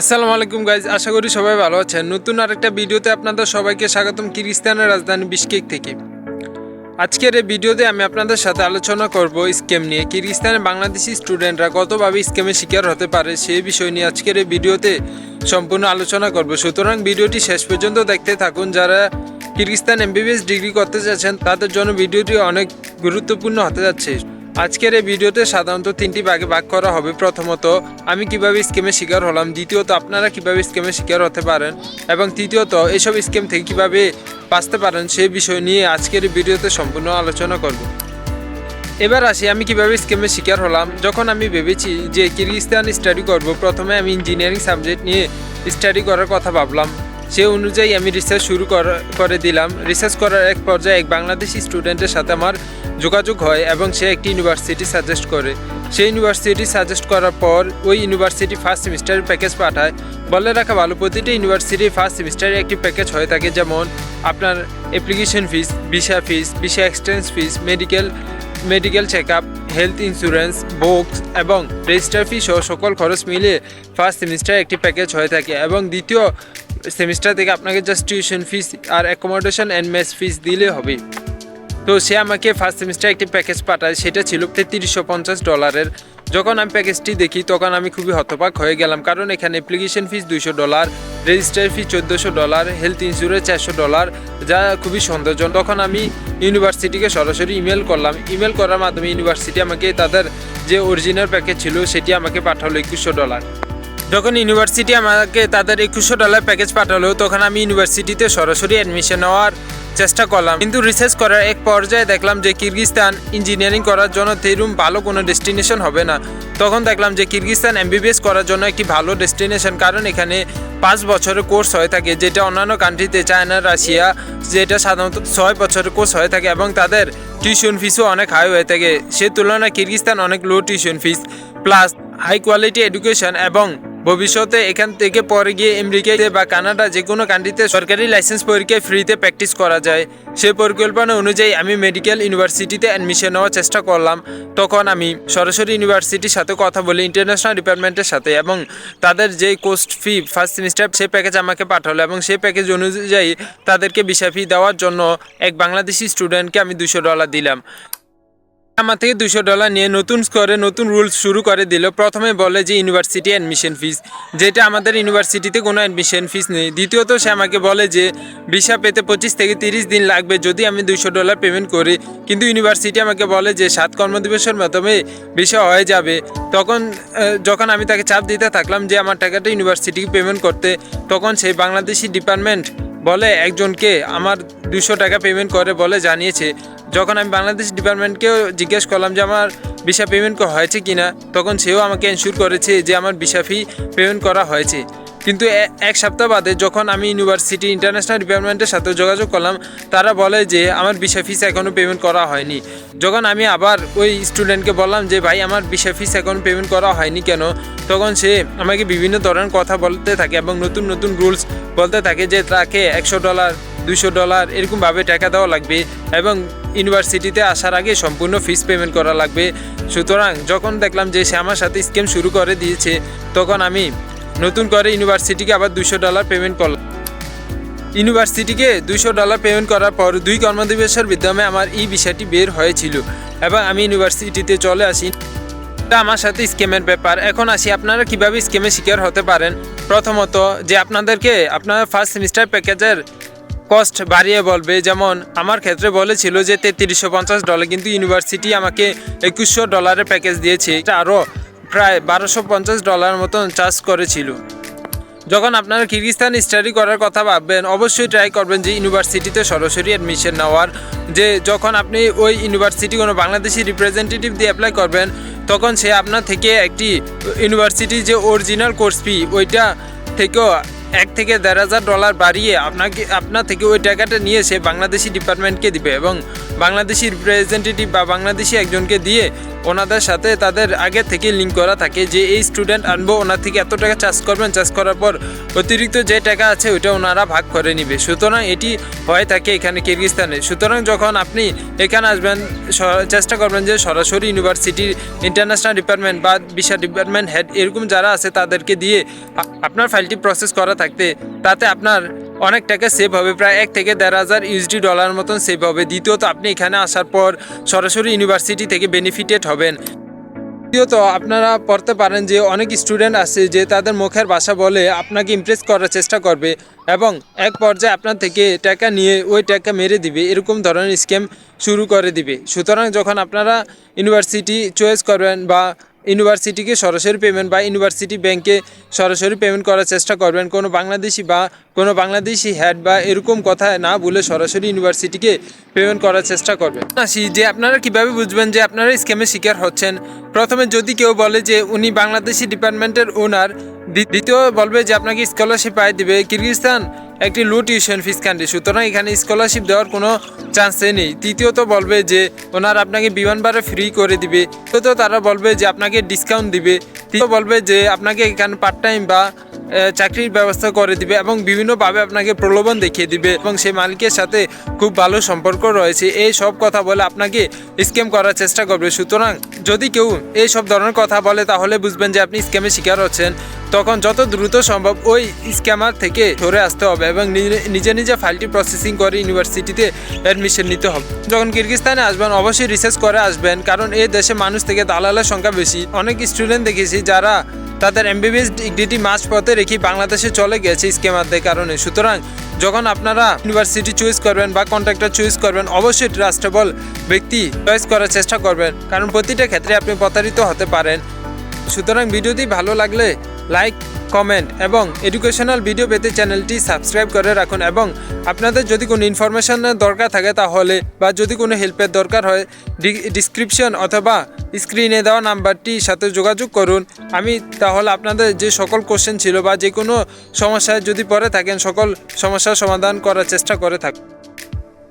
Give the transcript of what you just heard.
আসসালামু আলাইকুম গাইজ আশা করি সবাই ভালো আছেন। নতুন আরেকটা ভিডিওতে আপনাদের সবাইকে স্বাগতম কিরিস্তানের রাজধানী বিশকেক থেকে। আজকের এই ভিডিওতে আমি আপনাদের সাথে আলোচনা করব স্কেম নিয়ে। কিরগিস্তানে বাংলাদেশি স্টুডেন্টরা কতভাবে স্কেমের শিকার হতে পারে সেই বিষয় নিয়ে আজকের এই ভিডিওতে সম্পূর্ণ আলোচনা করব। সুতরাং ভিডিওটি শেষ পর্যন্ত দেখতে থাকুন। যারা কিরগিস্তান এমবিবিএস ডিগ্রি করতে চাচ্ছেন, তাদের জন্য ভিডিওটি অনেক গুরুত্বপূর্ণ হতে যাচ্ছে। আজকের এই ভিডিওতে সাধারণত তিনটি ভাগে ভাগ করা হবে। প্রথমত, আমি কীভাবে স্কেমের শিকার হলাম? দ্বিতীয়ত, আপনারা কীভাবে স্কেমের শিকার হতে পারেন? এবং তৃতীয়ত, এসব স্কেম থেকে কীভাবে বাঁচতে পারেন সেই বিষয় নিয়ে আজকের ভিডিওতে সম্পূর্ণ আলোচনা করব। এবার আসি, আমি কীভাবে স্কেমের শিকার হলাম? যখন আমি ভেবেছি যে কিরগিস্তান স্টাডি করব, প্রথমে আমি ইঞ্জিনিয়ারিং সাবজেক্ট নিয়ে স্টাডি করার কথা ভাবলাম। সে অনুযায়ী আমি রিসার্চ শুরু কর- দিলাম। রিসার্চ করার এক পর্যায়ে এক বাংলাদেশি স্টুডেন্টের সাথে আমার যোগাযোগ হয় এবং সে একটি ইউনিভার্সিটি সাজেস্ট করে। সেই ইউনিভার্সিটি সাজেস্ট করার পর ওই ইউনিভার্সিটি ফার্স্ট সেমিস্টারের প্যাকেজ পাঠায়। বলে রাখা ভালো, প্রতিটি ইউনিভার্সিটির ফার্স্ট সেমিস্টারে একটি প্যাকেজ হয়ে থাকে যেমন আপনার application fees visa fees visa extension fees medical medical check up health insurance books এবং রেজিস্টার ফি সহ সকল খরচ মিলিয়ে ফার্স্ট সেমিস্টার একটি প্যাকেজ হয়ে থাকে। এবং দ্বিতীয় সেমিস্টার থেকে আপনাকে জাস্ট টিউশন ফিস আর অ্যাকোমোডেশন অ্যান্ড মেস ফিস দিলে হবে। তো সে আমাকে ফার্স্ট সেমিস্টার একটি প্যাকেজ পাঠায়, সেটা ছিল তেত্রিশশো পঞ্চাশ ডলারের যখন আমি প্যাকেজটি দেখি, তখন আমি খুবই হতবাক হয়ে গেলাম, কারণ এখানে অ্যাপ্লিকেশন ফিস দুইশো ডলার রেজিস্টার ফি চোদ্দোশো ডলার হেলথ ইন্স্যুরেন্স চারশো ডলার যা খুবই সন্দেহজনক তখন আমি ইউনিভার্সিটিকে সরাসরি ইমেল করলাম। ইমেল করার মাধ্যমে ইউনিভার্সিটি আমাকে তাদের যে অরিজিনাল প্যাকেজ ছিল, সেটি আমাকে পাঠালো একুশশো ডলার যখন ইউনিভার্সিটি আমাকে তাদের একুশশো ডলার প্যাকেজ পাঠালো, তখন আমি ইউনিভার্সিটিতে সরাসরি অ্যাডমিশন নেওয়ার চেষ্টা করলাম। কিন্তু রিসার্চ করার এক পর্যায়ে দেখলাম যে কিরগিস্তান ইঞ্জিনিয়ারিং করার জন্য তেরুম ভালো কোনো ডেস্টিনেশন হবে না। তখন দেখলাম যে কিরগিস্তান এমবিবিএস করার জন্য একটি ভালো ডেস্টিনেশন কারণ এখানে পাঁচ বছরের কোর্স হয়ে থাকে, যেটা অন্যান্য কান্ট্রিতে চায়না রাশিয়া যেটা সাধারণত ছয় বছরের কোর্স হয়ে থাকে এবং তাদের টিউশন ফিসও অনেক হাই হয়ে থাকে। সে তুলনায় কিরগিস্তান অনেক low tuition fees plus high quality education এবং ভবিষ্যতে এখান থেকে পরে গিয়ে আমেরিকাতে বা কানাডা যে কোনো কান্ট্রিতে সরকারি লাইসেন্স পরীক্ষায় ফ্রিতে প্র্যাকটিস করা যায়। সেই পরিকল্পনা অনুযায়ী আমি মেডিকেল ইউনিভার্সিটিতে অ্যাডমিশন নেওয়ার চেষ্টা করলাম। তখন আমি সরাসরি ইউনিভার্সিটির সাথে কথা বলি ইন্টারন্যাশনাল ডিপার্টমেন্টের সাথে এবং তাদের যে কোস্ট ফি ফার্স্ট সেমিস্টার সেই প্যাকেজ আমাকে পাঠালো এবং সেই প্যাকেজ অনুযায়ী তাদেরকে ভিসা ফি দেওয়ার জন্য এক বাংলাদেশি স্টুডেন্টকে আমি দুশো ডলার দিলাম। আমার থেকে দুশো ডলার নিয়ে নতুন করে নতুন রুলস শুরু করে দিল। প্রথমে বলে যে ইউনিভার্সিটি অ্যাডমিশন ফিস যেটা আমাদের ইউনিভার্সিটিতে কোনো অ্যাডমিশন ফিস নেই। দ্বিতীয়ত সে আমাকে বলে যে ভিসা পেতে পঁচিশ থেকে তিরিশ দিন লাগবে যদি আমি দুশো ডলার পেমেন্ট করি। কিন্তু ইউনিভার্সিটি আমাকে বলে যে সাত কর্মদিবসের মাধ্যমে ভিসা হয়ে যাবে। তখন যখন আমি তাকে চাপ দিতে থাকলাম যে আমার টাকাটা ইউনিভার্সিটিকে পেমেন্ট করতে, তখন সেই বাংলাদেশি ডিপার্টমেন্ট বলে একজনকে আমার দুশো টাকা পেমেন্ট করে বলে জানিয়েছে। যখন আমি বাংলাদেশ ডিপার্টমেন্টকেও জিজ্ঞেস করলাম যে আমার ভিসা পেমেন্ট হয়েছে কিনা, তখন সেও আমাকে এনশিওর করেছে যে আমার ভিসা ফি পেমেন্ট করা হয়েছে। কিন্তু এক সপ্তাহ বাদে যখন আমি ইউনিভার্সিটি ইন্টারন্যাশনাল ডিপার্টমেন্টের সাথে যোগাযোগ করলাম, তারা বলে যে আমার ভিসা ফিস এখনও পেমেন্ট করা হয়নি। যখন আমি আবার ওই স্টুডেন্টকে বললাম যে, ভাই, আমার ভিসা ফিস এখন পেমেন্ট করা হয়নি কেন? তখন সে আমাকে বিভিন্ন ধরনের কথা বলতে থাকে এবং নতুন নতুন রুলস বলতে থাকে যে, তাকে একশো ডলার দুশো ডলার এরকমভাবে টাকা দেওয়া লাগবে এবং ইউনিভার্সিটিতে আসার আগে সম্পূর্ণ ফিস পেমেন্ট করা লাগবে। সুতরাং যখন দেখলাম যে, সে আমার সাথে স্কিম শুরু করে দিয়েছে, তখন আমি নতুন করে ইউনিভার্সিটিকে আবার দুশো ডলার পেমেন্ট করলাম। ইউনিভার্সিটিকে দুইশো ডলার পেমেন্ট করার পর দুই কর্মদিবসের বিদ্যমে আমার এই বিষয়টি বের হয়েছিল। এবং আমি ইউনিভার্সিটিতে চলে আসি। এটা আমার সাথে স্কেমের ব্যাপার। এখন আসি, আপনারা কীভাবে স্কেমের শিকার হতে পারেন? প্রথমত যে আপনাদেরকে আপনার ফার্স্ট সেমিস্টার প্যাকেজের কস্ট বাড়িয়ে বলবে, যেমন আমার ক্ষেত্রে বলেছিল যে তেত্রিশশো পঞ্চাশ ডলার কিন্তু ইউনিভার্সিটি আমাকে একুশশো ডলারের প্যাকেজ দিয়েছে। এটা আরও প্রায় বারোশো পঞ্চাশ ডলার মতন চার্জ করেছিল। যখন আপনারা কিরগিস্তান স্টাডি করার কথা ভাববেন, অবশ্যই ট্রাই করবেন যে ইউনিভার্সিটিতে সরাসরি অ্যাডমিশন নেওয়ার। যে যখন আপনি ওই ইউনিভার্সিটি কোনো বাংলাদেশি রিপ্রেজেন্টেটিভ দিয়ে অ্যাপ্লাই করবেন, তখন সে আপনার থেকে একটি ইউনিভার্সিটি যে অরিজিনাল কোর্স ফি ওইটা থেকেও এক থেকে দেড় হাজার ডলার বাড়িয়ে আপনাকে, আপনার থেকে ওই টাকাটা নিয়ে সে বাংলাদেশি ডিপার্টমেন্টকে দিবে এবং বাংলাদেশি রিপ্রেজেন্টেটিভ বা বাংলাদেশি একজনকে দিয়ে ওনাদের সাথে তাদের আগে থেকে লিঙ্ক করা থাকে যে এই স্টুডেন্ট আনব, ওনার থেকে এত টাকা চার্জ করবেন চার্জ করার পর অতিরিক্ত যে টাকা আছে ওইটা ওনারা ভাগ করে নিবে। সুতরাং এটি হয়ে থাকে এখানে কিরগিস্তানে। সুতরাং যখন আপনি এখানে আসবেন চেষ্টা করবেন যে সরাসরি ইউনিভার্সিটির ইন্টারন্যাশনাল ডিপার্টমেন্ট বা বিশা ডিপার্টমেন্ট হেড এরকম যারা আছে তাদেরকে দিয়ে আপনার ফাইলটি প্রসেস করা থাকতে, তাতে আপনার অনেক টাকা সেভ হবে। প্রায় এক থেকে দেড় হাজার ইউএসডি ডলার মতন সেভ হবে। দ্বিতীয়ত, আপনি এখানে আসার পর সরাসরি ইউনিভার্সিটি থেকে বেনিফিটেড হবেন। দ্বিতীয়ত, আপনারা পড়তে পারেন যে অনেক স্টুডেন্ট আছে যে তাদের মুখের ভাষা বলে আপনাকে ইমপ্রেস করার চেষ্টা করবে এবং এক পর্যায়ে আপনার থেকে টাকা নিয়ে ওই টাকা মেরে দিবে। এরকম ধরনের স্ক্যাম শুরু করে দিবে। সুতরাং, যখন আপনারা ইউনিভার্সিটি চয়েস করবেন বা ইউনিভার্সিটিকে সরাসরি পেমেন্ট বা ইউনিভার্সিটি ব্যাংকে সরাসরি পেমেন্ট করার চেষ্টা করবেন। কোনো বাংলাদেশি বা কোনো বাংলাদেশি হেড বা এরকম কথা না বলে সরাসরি ইউনিভার্সিটিকে পেমেন্ট করার চেষ্টা করবেন। আসি যে আপনারা কীভাবে বুঝবেন যে আপনারা স্ক্যামের শিকার হচ্ছেন? প্রথমে যদি কেউ বলে যে উনি বাংলাদেশি ডিপার্টমেন্টের ওনার দ্বিতীয় বলবে যে আপনাকে স্কলারশিপ পাই দিবে। কিরগিজস্তান? একটি লো টিউশন ফিস কান্ট্রি সুতরাং এখানে স্কলারশিপ দেওয়ার কোনো চান্সই নেই। তৃতীয়ত বলবে যে, ওনার আপনাকে বিমান ভাড়া ফ্রি করে দিবে। চতুর্থ তারা বলবে যে, আপনাকে ডিসকাউন্ট দিবে। তৃতীয় বলবে যে, আপনাকে এখানে পার্ট টাইম বা চাকরির ব্যবস্থা করে দিবে এবং বিভিন্নভাবে আপনাকে প্রলোভন দেখিয়ে দিবে এবং সেই মালিকের সাথে খুব ভালো সম্পর্ক রয়েছে। এই সব কথা বলে আপনাকে স্ক্যাম করার চেষ্টা করবে। সুতরাং যদি কেউ এই সব ধরনের কথা বলে, তাহলে বুঝবেন যে আপনি স্ক্যামের শিকার হচ্ছেন। তখন যত দ্রুত সম্ভব ওই স্ক্যামার থেকে সরে আসতে হবে এবং নিজে- নিজে ফাইলটি প্রসেসিং করে ইউনিভার্সিটিতে অ্যাডমিশন নিতে হবে। যখন কিরগিস্তানে আসবেন, অবশ্যই রিসার্চ করে আসবেন, কারণ এই দেশে মানুষ থেকে দালালের সংখ্যা বেশি। অনেক স্টুডেন্ট দেখেছি যারা তাদের এমবিবিএস ডিগ্রিটি মাঝ পথে রেখে বাংলাদেশে চলে গেছে স্কেমারদের কারণে। সুতরাং যখন আপনারা ইউনিভার্সিটি চুজ করবেন বা কন্ট্রাক্টর চুজ করবেন, অবশ্যই ট্রাস্টেবল ব্যক্তি চয়েস করার চেষ্টা করবেন, কারণ প্রতিটা ক্ষেত্রে আপনি প্রতারিত হতে পারেন। সুতরাং ভিডিওটি ভালো লাগলে লাইক, কমেন্ট এবং এডুকেশনাল ভিডিও পেতে চ্যানেলটি সাবস্ক্রাইব করে রাখুন এবং আপনাদের যদি কোনো ইনফরমেশনের দরকার থাকে তাহলে বা যদি কোনো হেল্পের দরকার হয় ডিসক্রিপশন অথবা স্ক্রিনে দেওয়া নাম্বারটির সাথে যোগাযোগ করুন। আমি তাহলে আপনাদের যে সকল কোশ্চেন ছিল বা যে কোনো সমস্যায় যদি পড়ে থাকেন, সকল সমস্যার সমাধান করার চেষ্টা করে থাকুন